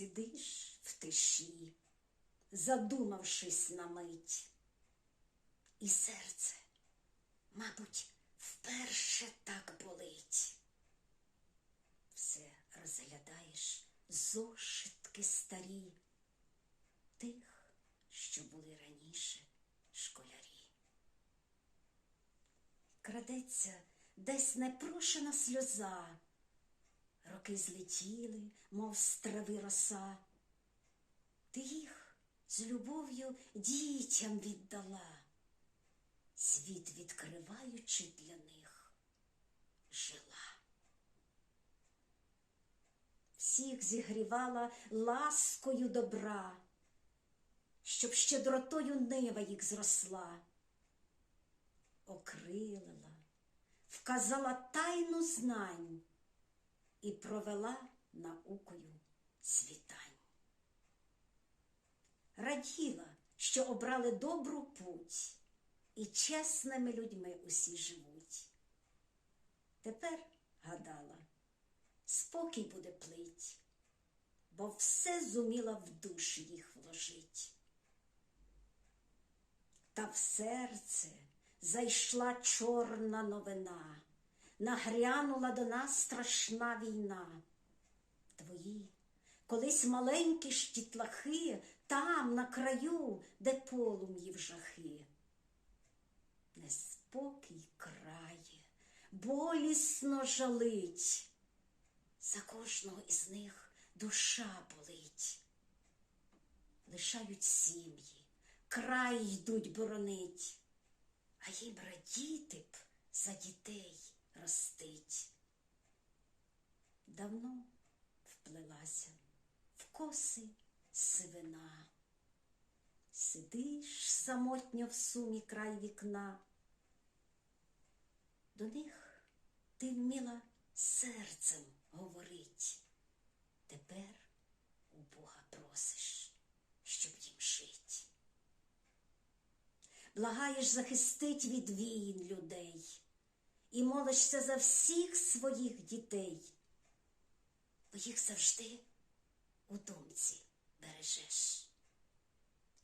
Сидиш в тиші, задумавшись на мить, і серце, мабуть, вперше так болить. Все розглядаєш зошитки старі, тих, що були раніше школярі. Крадеться десь непрошена сльоза, роки злетіли, мов з трави роса. Ти їх з любов'ю дітям віддала, світ відкриваючи для них, жила. Всіх зігрівала ласкою добра, щоб щедротою нива їх зросла, окрилила, вказала тайну знань і провела наукою світань. Раділа, що обрали добру путь, і чесними людьми усі живуть. Тепер гадала, спокій буде плить, бо все зуміла в душі їх вложить. Та в серце зайшла чорна новина, нагрянула до нас страшна війна. Твої колись маленькі щітлахи там, на краю, де полум'ї в жахи. Неспокій крає, болісно жалить. За кожного із них душа болить. Лишають сім'ї, край йдуть боронить, а їм радіти б за дітей ростить. Давно вплелася в коси сивина. Сидиш самотньо в сумі край вікна. До них ти вміла серцем говорить. Тепер у Бога просиш, щоб їм жить. Благаєш захистить від війн людей і молишся за всіх своїх дітей, бо їх завжди у думці бережеш.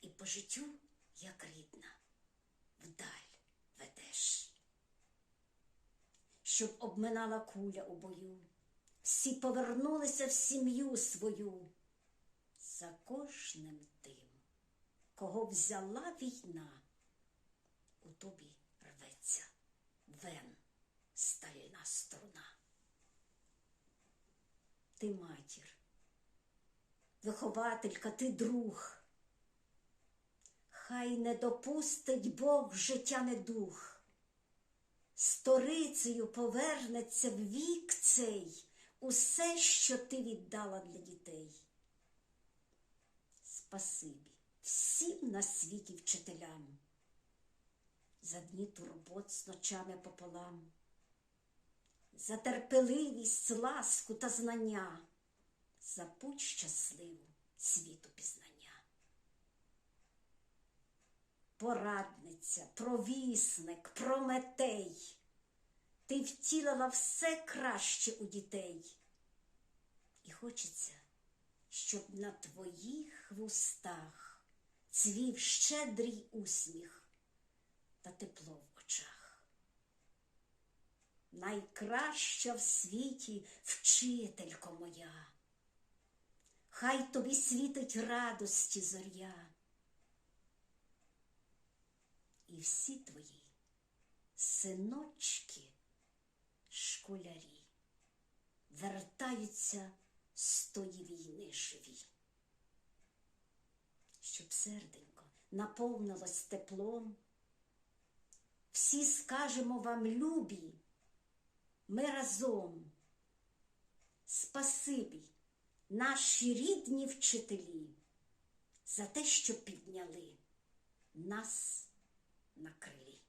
І по життю, як рідна, вдаль ведеш. Щоб обминала куля у бою, всі повернулися в сім'ю свою. За кожним тим, кого взяла війна, у тобі рветься вен стальна струна. Ти матір, вихователька, ти друг. Хай не допустить Бог життя недух. Сторицею повернеться в вік цей усе, що ти віддала для дітей. Спасибі всім на світі вчителям, за дні турбот з ночами пополам, за терпеливість, ласку та знання, за путь щасливу світу пізнання. Порадниця, провісник, прометей, ти втілила все краще у дітей. І хочеться, щоб на твоїх вустах цвів щедрий усміх та тепло в очах. Найкраща в світі вчителько моя, хай тобі світить радості зоря. І всі твої синочки, школярі, вертаються з тої війни живі, щоб серденько наповнилось теплом. Всі скажемо вам любі, ми разом. Спасибі, наші рідні вчителі, за те, що підняли нас на крилі.